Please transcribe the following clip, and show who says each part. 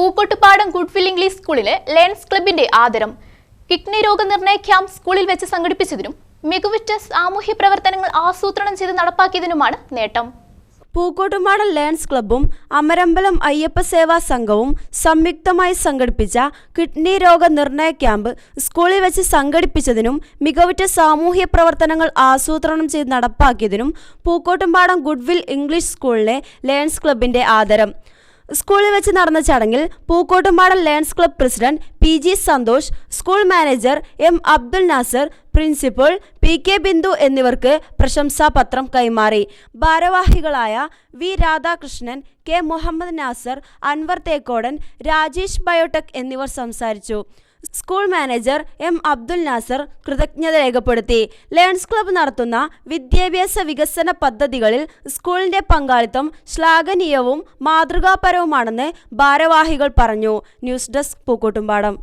Speaker 1: Pookkottupadam goodwill English സ്കൂളിലെ Lions ക്ലബിന്റെ ആദരം. കിഡ്നി രോഗനിർണയ ക്യാമ്പ് സ്കൂളിൽ വെച്ച് സംഘടിപ്പിച്ചതിനും മികവുറ്റ സാമൂഹ്യ പ്രവർത്തനങ്ങൾ ആസൂത്രണം ചെയ്ത് നടപ്പാക്കിയതിനുമാണ് നേട്ടം.
Speaker 2: പൂക്കോട്ടുമാടൻ ലേൺസ് ക്ലബ്ബും അമരമ്പലം അയ്യപ്പ സേവാ സംഘവും സംയുക്തമായി സംഘടിപ്പിച്ച കിഡ്നി രോഗ നിർണയ ക്യാമ്പ് സ്കൂളിൽ വെച്ച് സംഘടിപ്പിച്ചതിനും മികവുറ്റ സാമൂഹ്യ പ്രവർത്തനങ്ങൾ ആസൂത്രണം ചെയ്ത് നടപ്പാക്കിയതിനും പൂക്കോട്ടുംപാടം ഗുഡ്വിൽ ഇംഗ്ലീഷ് സ്കൂളിലെ ലേൺസ് ക്ലബിന്റെ ആദരം. സ്കൂളിൽ വെച്ച് നടന്ന ചടങ്ങിൽ Pookkottumpadam Lions club president P G Santhosh school manager M Abdul Nasar principal P K Bindu എന്നിവർക്ക് പ്രശംസാപത്രം കൈമാറി. ഭാരവാഹികളായ V Radhakrishnan K Muhammad Nasar Anwar Thekkodan Rajesh biotech എന്നിവർ സംസാരിച്ചു. School manager M Abdul Nasar കൃതജ്ഞത രേഖപ്പെടുത്തി. ലേൺസ് ക്ലബ്ബ് നടത്തുന്ന വിദ്യാഭ്യാസ വികസന പദ്ധതികളിൽ സ്കൂളിന്റെ പങ്കാളിത്തം ശ്ലാഘനീയവും മാതൃകാപരവുമാണെന്ന് ഭാരവാഹികൾ പറഞ്ഞു. News desk Pookkottumpadam.